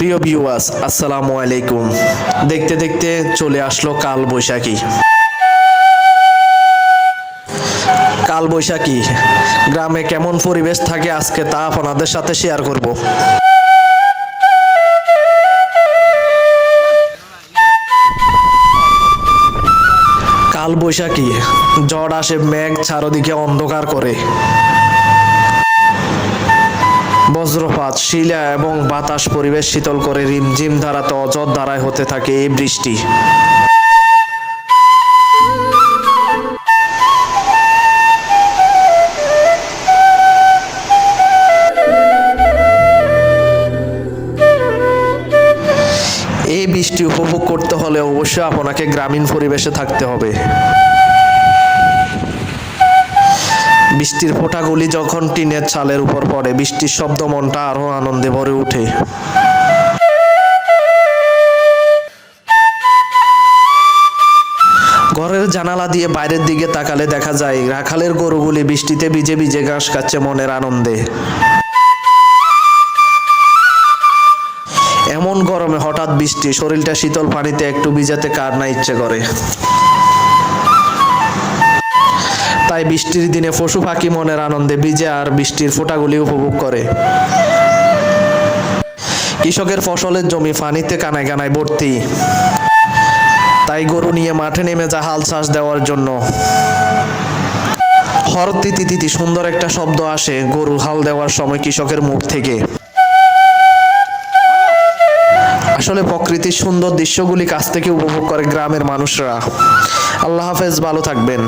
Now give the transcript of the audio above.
প্রিয় ভিউয়ার্স আসসালামু আলাইকুম। দেখতে দেখতে চলে আসলো কাল বৈশাখী কাল বৈশাখী গ্রামে কেমন পরিবেশ থাকে আজকে তা আপনাদের সাথে শেয়ার করব। কাল বৈশাখী ঝড় আসে মেঘ চারদিকে অন্ধকার করে। বজ্রপাত, শিলা এবং বাতাস পরিবেশ শীতল করে রিমঝিম ধারাতে অজর ধারায় হতে থাকে এই বৃষ্টি। এই বৃষ্টি উপভোগ করতে হলে অবশ্যই আপনাকে গ্রামীণ পরিবেশে থাকতে হবে। বৃষ্টির ফোঁটাগুলি যখন টিনের চালের উপর পড়ে, বৃষ্টির শব্দ মনটা আরও আনন্দে ভরে ওঠে। ঘরের জানালা দিয়ে বাইরের দিকে তাকালে দেখা যায়, রাখালের গরুগুলি বৃষ্টিতে ভিজে ভিজে ঘাস খাচ্ছে মনের আনন্দে। এমন গরমে হঠাৎ বৃষ্টি, শরীরটা শীতল পানিতে একটু ভিজাতে কার না ইচ্ছে করে। তাই বৃষ্টির দিনে পশু পাখি মনের আনন্দে ভিজে আর বৃষ্টির ফোঁটাগুলি উপভোগ করে। কৃষকের ফসলের জমি পানিতে কানায় কানায় ভর্তি। তাই গরু নিয়ে মাঠে নেমে যা হাল চাষ দেওয়ার জন্য। হর তিতি তিতি সুন্দর একটা শব্দ আসে গরু হাল দেওয়ার সময় কৃষকের মুখ থেকে। আসলে প্রকৃতির সুন্দর দৃশ্যগুলি কাছ থেকে উপভোগ করে গ্রামের মানুষরা। আল্লাহ হাফেজ, ভালো থাকবেন।